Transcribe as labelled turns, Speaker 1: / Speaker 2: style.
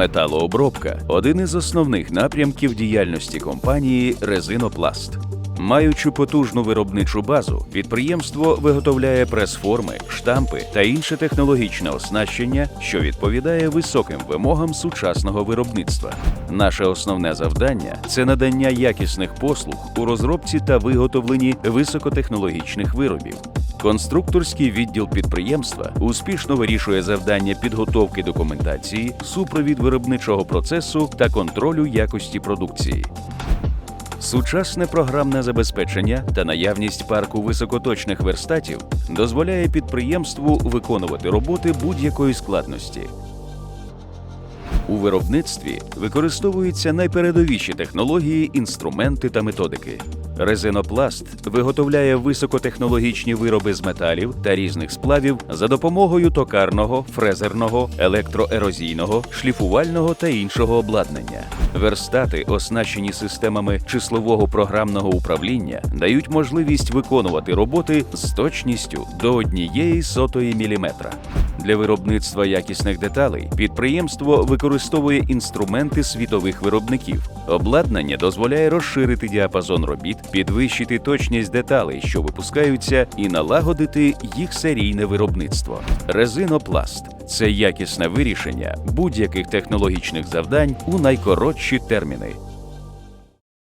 Speaker 1: Металообробка один із основних напрямків діяльності компанії Резинопласт. Маючи потужну виробничу базу, підприємство виготовляє прес-форми, штампи та інше технологічне оснащення, що відповідає високим вимогам сучасного виробництва. Наше основне завдання це надання якісних послуг у розробці та виготовленні високотехнологічних виробів. Конструкторський відділ підприємства успішно вирішує завдання підготовки документації, супровід виробничого процесу та контролю якості продукції. Сучасне програмне забезпечення та наявність парку високоточних верстатів дозволяє підприємству виконувати роботи будь-якої складності. У виробництві використовуються найпередовіші технології, інструменти та методики. Резинопласт виготовляє високотехнологічні вироби з металів та різних сплавів за допомогою токарного, фрезерного, електроерозійного, шліфувального та іншого обладнання. Верстати, оснащені системами числового програмного управління, дають можливість виконувати роботи з точністю до однієї сотої міліметра. Для виробництва якісних деталей підприємство використовує інструменти світових виробників. Обладнання дозволяє розширити діапазон робіт, підвищити точність деталей, що випускаються, і налагодити їх серійне виробництво. Резинопласт це якісне вирішення будь-яких технологічних завдань у найкоротші терміни.